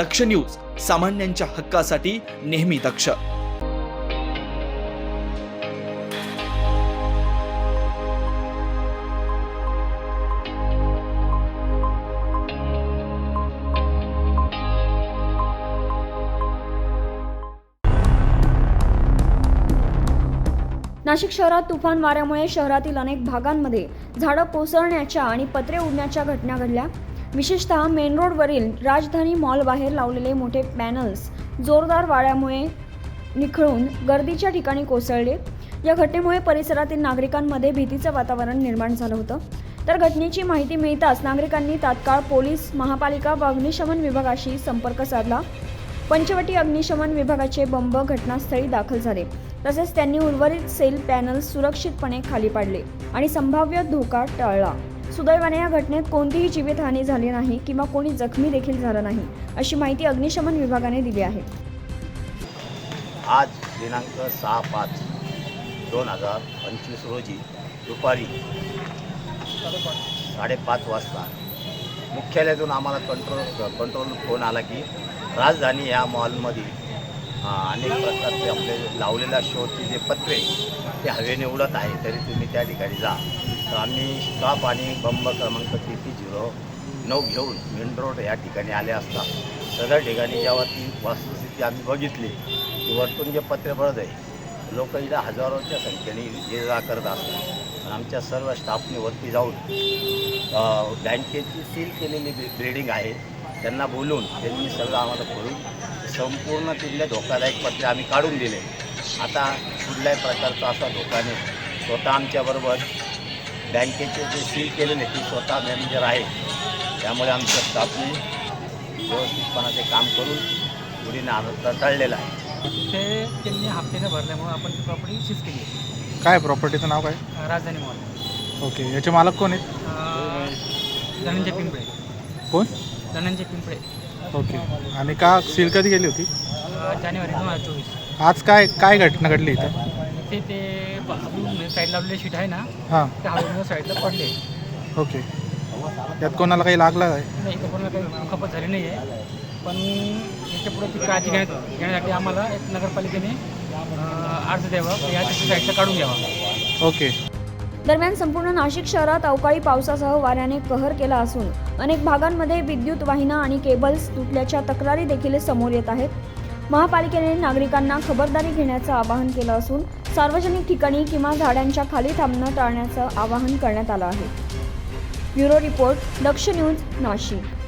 दक्ष news सामान्यांच्या हक्कासाठी नेहमी दक्ष. नाशिक शहरात तुफान वाऱ्यामुळे शहरातील अनेक भागांमध्ये झाडं कोसळण्याच्या आणि पत्रे उडण्याच्या घटना घडल्या. विशेषतः मेन रोडवरील राजधानी मॉलबाहेर लावलेले मोठे पॅनल्स जोरदार वाऱ्यामुळे निखळून गर्दीच्या ठिकाणी कोसळले. या घटनेमुळे परिसरातील नागरिकांमध्ये भीतीचं वातावरण निर्माण झालं होतं. तर घटनेची माहिती मिळताच नागरिकांनी तात्काळ पोलीस महापालिका व अग्निशमन विभागाशी संपर्क साधला. पंचवटी अग्निशमन विभागाचे बंब घटनास्थळी दाखल झाले. तसेच त्यांनी उर्वरित सेल पॅनल सुरक्षितपणे खाली पाडले आणि संभाव्य धोका टाळला. सुदैवाने या घटनेत कोणतीही जीवितहानी झाली नाही किंवा कोणी जखमी देखील झालं नाही अशी माहिती अग्निशमन विभागाने दिली आहे. आज दिनांक सहा पाच दोन हजार पंचवीस रोजी दुपारी साडेपाच वाजता मुख्यालयातून आम्हाला कंट्रोल कंट्रोल फोन आला की राजधानी या मॉलमध्ये अनेक प्रकारचे आपले लावलेल्या शोधचे जे पत्रे ते हवेने उडत आहे तरी तुम्ही त्या ठिकाणी जा. तर आम्ही स्टॉप आणि बंब क्रमांक तेहतीस झिरो नऊ घेऊन मेन रोड या ठिकाणी आले असता. सगळ्या ठिकाणी जेव्हा ती वस्तुस्थिती आम्ही बघितली की वरतून जे पत्रे पडत आहे लोक इथं हजारोच्या संख्येने ये जा करत असतात. पण आमच्या सर्व स्टाफने वरती जाऊन बँकेची सील केलेली बिल्डिंग आहे त्यांना बोलून त्यांनी सगळं आम्हाला करून संपूर्ण तिथले धोकादायक पत्रे आम्ही काढून दिले. आता कुठल्याही प्रकारचा असा धोका नाही. स्वतः आमच्याबरोबर बँकेचे जे सील केलेले ते स्वतः मॅनेजर आहे त्यामुळे आमच्या स्टाफने व्यवस्थितपणाचे काम करून मुलीने आनंद टळलेला आहे. ते त्यांनी हप्त्याने भरल्यामुळे आपण ती प्रॉपर्टी सीज केली. काय प्रॉपर्टीचं नाव काय? राजधानी मॉल ओके याचे मालक कोण आहेत? धनंजय पिंपळे. कोण? धनंजय पिंपळे. ओके आणि का सील कधी गेली होती? जानेवारी दोन हजार चोवीस. आज काय काय घटना घडली इथं? ते ते साईड लावलेले शीट आहे ना हां. ते हवेमुळे साईडला पडले. ओके. यात कोणाला काही लागलं आहे नाही इथं कोणाला काही खपत झाली नाही आहे पण याच्यापुढे ती काळजी घेण्यात घेण्यासाठी आम्हाला एक नगरपालिकेने अं, अर्ज द्यावा. की या त्याच्या साईडला काढून घ्यावा. ओके. दरम्यान संपूर्ण नाशिक शहरात अवकाळी पावसासह वाऱ्याने कहर केला असून अनेक भागांमध्ये विद्युत वाहिन्या आणि केबल्स तुटल्याच्या तक्रारी देखील समोर येत आहेत. महापालिकेने नागरिकांना खबरदारी घेण्याचं आवाहन केलं असून सार्वजनिक ठिकाणी किंवा झाडांच्या खाली थांबणं टाळण्याचं आवाहन करण्यात आलं आहे. Bureau report Daksh news Nashik.